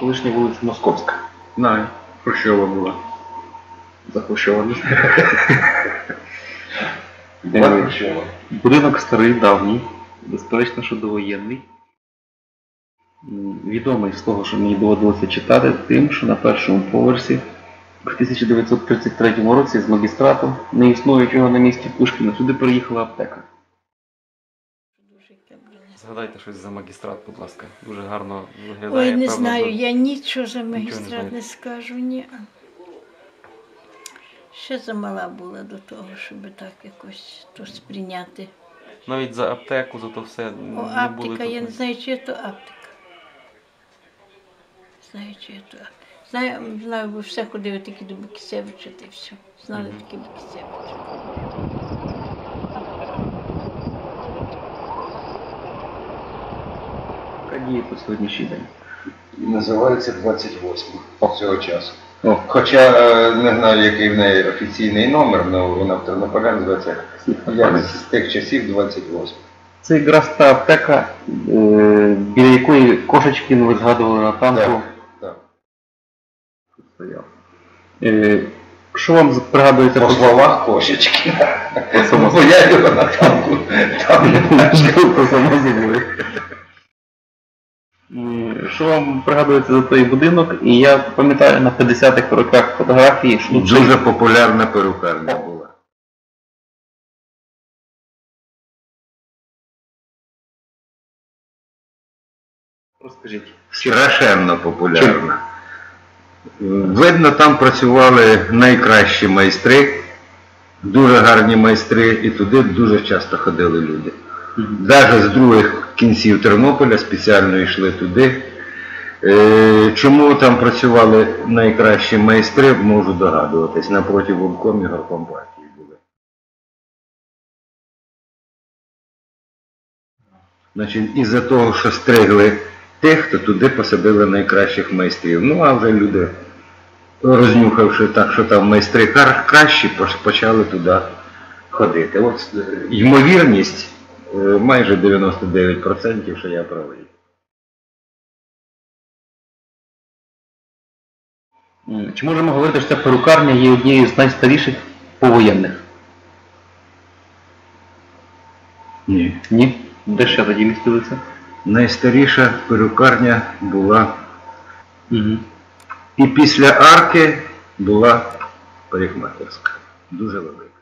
колишня вулиця Московська. Знаю. Хрущова була. За Хрущова не знаю. Хрущова. Будинок старий, давній, безперечно, що довоєнний. Відомий з того, що мені доводилося читати, тим, що на першому поверсі в 1933 році з магістрату, не існуючого на місці Пушкіна, сюди приїхала аптека. Згадайте щось за магістрат, будь ласка. Дуже гарно виглядає. Ой, не певно, знаю, я нічого за магістрат знаєте. не скажу, ні. Ще замала була до того, щоб так якось то сприйняти. Навіть за аптеку, за то все О, не були аптека, тут. я не знаю, чи то аптека. Знаю, чи то аптека. Знаю, знаю, бо все ходили такі до Букісевича, та й все. Знали такі Букісевича. Яка діє по сьогоднішній день. Називається 28 цього часу. О, Хоча е, не знаю, який в неї офіційний номер, але вона в Тернополі називається як з тих часів 28. Це якраз та аптека, е, біля якої Кошечкін ви згадували на танку. Так, так. Е, Що вам пригадується По словах Кошечкіна. само Бо я його на танку там не Що вам пригадується за той будинок? І я пам'ятаю на 50-х роках фотографії, що тут Дуже популярна перукарня була. розкажіть. Страшенно популярна. Видно, там працювали найкращі майстри, дуже гарні майстри, і туди дуже часто ходили люди. Навіть з других кінців Тернополя спеціально йшли туди. Е, Чому там працювали найкращі майстри, можу догадуватись, напроти обком і горком партії були. Значить, із-за того, що стригли тих, хто туди посадили найкращих майстрів. Ну, а вже люди, рознюхавши так, що там майстри кращі, почали туди ходити. От е, ймовірність майже 99%, що я правий. Чи можемо говорити, що ця перукарня є однією з найстаріших повоєнних? Ні. Ні? Де ще тоді містилися? Найстаріша перукарня була Угу. і після арки була парикмахерська. Дуже велика.